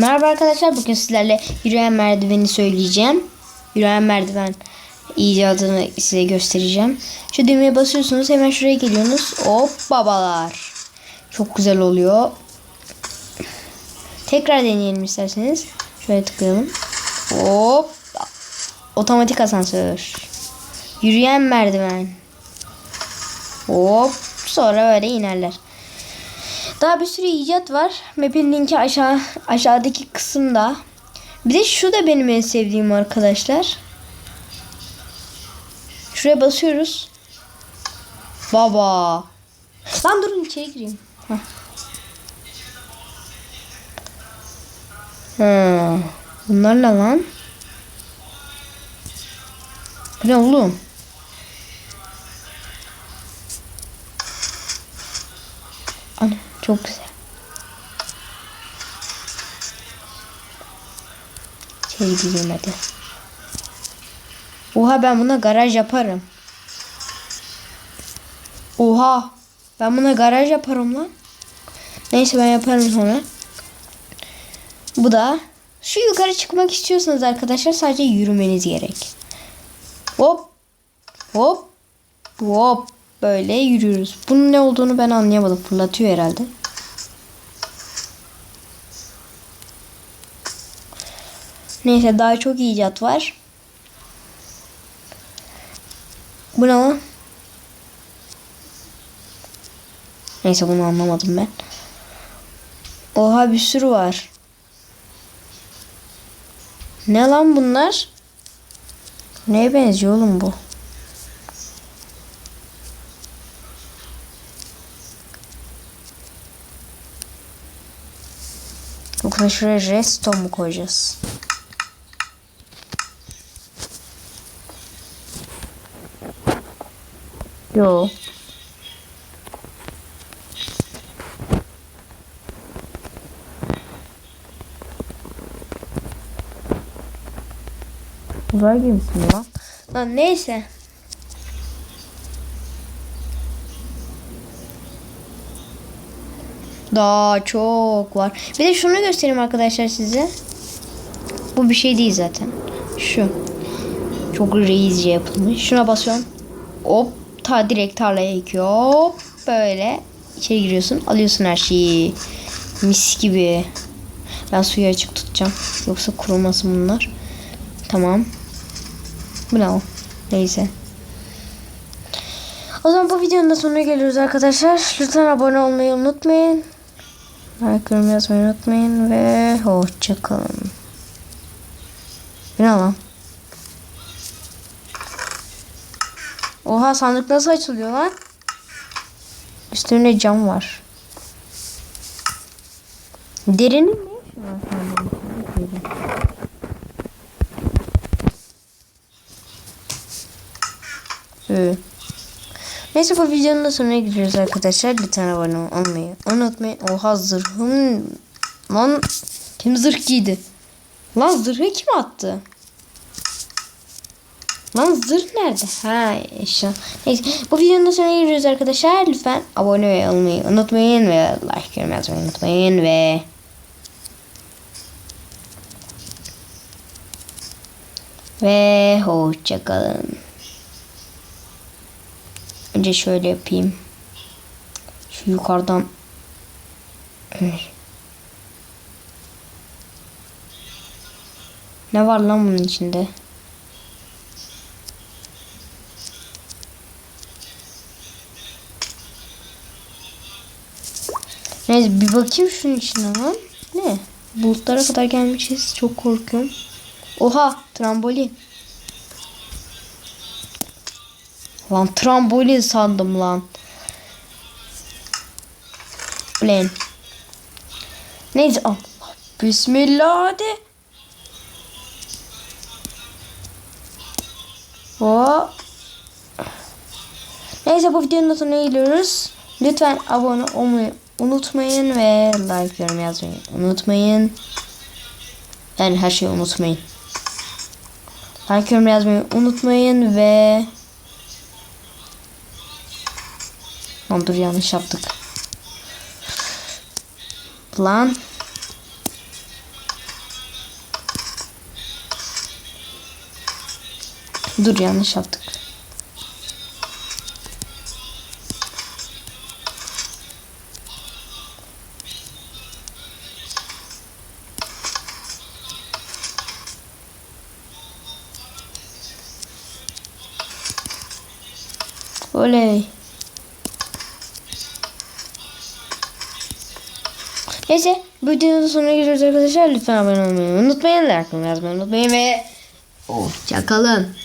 Merhaba arkadaşlar bugün sizlerle yürüyen merdiveni söyleyeceğim. Yürüyen merdiven icadını size göstereceğim. Şu düğmeye basıyorsunuz hemen şuraya geliyorsunuz. Hop babalar. Çok güzel oluyor. Tekrar deneyelim isterseniz. Şöyle tıklayalım. Hop. Otomatik asansör. Yürüyen merdiven. Hop. Sonra böyle inerler. Daha bir sürü icat var. Map'in linki aşağı aşağıdaki kısımda. Bir de şu da benim en sevdiğim arkadaşlar. Şuraya basıyoruz. Baba. Lan durun içeri gireyim. Heh. Ha, bunlar ne lan? Ne oğlum? Çok güzel. Gireyim hadi. Oha ben buna garaj yaparım. Oha. Ben buna garaj yaparım lan. Neyse ben yaparım sonra. Bu da şu yukarı çıkmak istiyorsanız arkadaşlar sadece yürümeniz gerek. Hop. Hop. Hop. Böyle yürüyoruz. Bunun ne olduğunu ben anlayamadım. Fırlatıyor herhalde. Neyse daha çok icat var. Bu ne lan? Neyse bunu anlamadım ben. Oha bir sürü var. Ne lan bunlar? Neye benziyor oğlum bu? Yoksa şuraya resto mu koyacağız? Yo. Uzay gemisi mi lan? Lan neyse. Daha çok var. Bir de şunu göstereyim arkadaşlar size. Bu bir şey değil zaten. Şu. Çok reisce yapılmış. Şuna basıyorum. Hop. Ta direkt tarlaya ekiyor. Böyle. içeri giriyorsun. Alıyorsun her şeyi. Mis gibi. Ben suyu açık tutacağım. Yoksa kurumasın bunlar. Tamam. Bu? Neyse. O zaman bu videonun da sonuna geliyoruz arkadaşlar. Lütfen abone olmayı unutmayın. Like, yorum yazmayı unutmayın ve hoşçakalın. Lan? Oha sandık nasıl açılıyor lan? Üstünde cam var. Derinin ne işi var? Ee. Neyse bu videonun da sonuna gidiyoruz arkadaşlar. Lütfen abone olmayı unutmayın. Oha zırhım. Lan kim zırh giydi? Lan zırhı kim attı? Lan zırh nerede? Ha eşya. Neyse bu videonun da sonuna gidiyoruz arkadaşlar. Lütfen abone olmayı unutmayın ve like yorum unutmayın ve ve hoşçakalın. Önce şöyle yapayım. Şu yukarıdan Ne var lan bunun içinde? Neyse bir bakayım şunun içine lan. Ne? Bulutlara kadar gelmişiz. Çok korkuyorum. Oha trambolin. Lan trambolin sandım lan. Ulan. Neyse Allah. Bismillah hadi. Hop. Neyse bu videonun sonuna geliyoruz. Lütfen abone olmayı Unutmayın ve like yorum yazmayı unutmayın. Yani her şeyi unutmayın. Like yorum yazmayı unutmayın ve... Dur yanlış yaptık. Lan. Dur yanlış yaptık. Oley. Neyse bu videonun sonuna geliyoruz arkadaşlar. Lütfen abone olmayı unutmayın. Like yazmayı unutmayın ve hoşçakalın.